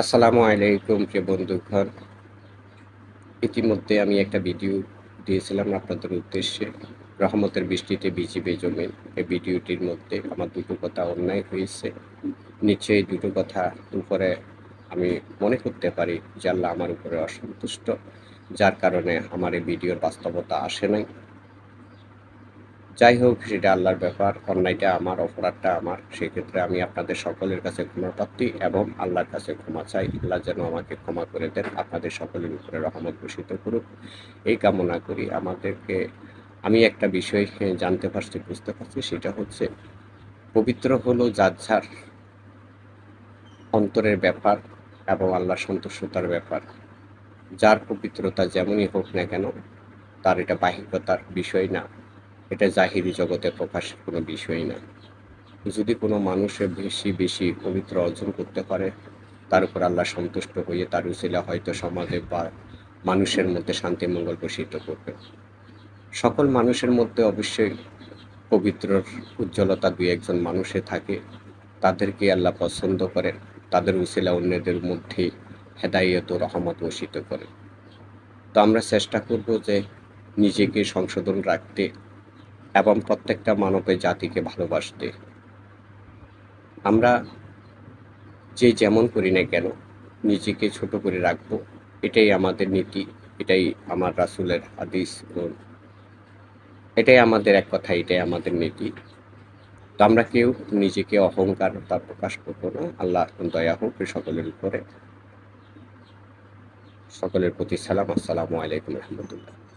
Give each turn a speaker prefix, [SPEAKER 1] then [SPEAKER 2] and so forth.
[SPEAKER 1] আসসালামু আলাইকুম প্রিয় বন্ধুগণ। ইতিমধ্যে আমি একটা ভিডিও দিয়েছিলাম আপনাদের উদ্দেশ্যে। রহমতের বৃষ্টিতে বিজিবে জমিন এই ভিডিওটির মধ্যে আমার দুটো কথা অন্যায় হয়েছে। নিশ্চয়ই দুটো কথা উপরে আমি মনে করতে পারি যে আল্লাহ আমার উপরে অসন্তুষ্ট। যার কারণে আমার এই ভিডিওর বাস্তবতা আসে নাই। যাই হোক সেটা আল্লাহর ব্যাপার, অন্যায়টা আমার, অপরাধটা আমার, সেক্ষেত্রে আমি আপনাদের সকলের কাছে ক্ষমা প্রার্থী এবং আল্লাহর কাছে ক্ষমা চাই। আল্লাহ যেন আমাকে ক্ষমা করে দেন, আপনাদের সকলের উপরে রহমত ঘোষিত করুক। এই কামনা করি আমাদেরকে। আমি একটা বিষয় জানতে পারছি, বুঝতে পারছি, সেটা হচ্ছে পবিত্র হলো যার যার অন্তরের ব্যাপার এবং আল্লাহ সন্তুষ্টতার ব্যাপার। যার পবিত্রতা যেমনই হোক না কেন, তার এটা বাহিকতার বিষয় না। এটা জাহিরি জগতে প্রকাশের কোনো বিষয় না। যদি কোনো মানুষের বেশি বেশি পবিত্র অর্জন করতে পারে, তার উপর আল্লাহ সন্তুষ্ট হয়ে তার উচিলা হয়তো সমাজে বা মানুষের মধ্যে শান্তি মঙ্গল প্রসিদ্ধ করবে। সকল মানুষের মধ্যে অবশ্যই পবিত্র উজ্জ্বলতা দুই একজন মানুষে থাকে। তাদেরকে আল্লাহ পছন্দ করেন। তাদের উচিলা অন্যদের মধ্যে হেদায়ত ও রহমত বসিত করে। তো আমরা চেষ্টা করব যে নিজেকে সংশোধন রাখতে এবং প্রত্যেকটা মানবের জাতিকে ভালোবাসতে। আমরা যে যেমন করি না কেন, নিজেকে ছোট করে রাখব। এটাই আমাদের নীতি, এটাই আমার রাসুলের হাদিস এটাই আমাদের এক কথা, এটাই আমাদের নীতি। তো আমরা কেউ নিজেকে অহংকার তা প্রকাশ করব না। আল্লাহ দয়া হোক সকলের উপরে। সকলের প্রতি সালাম, আসসালামু আলাইকুম রহমতুল্লাহ।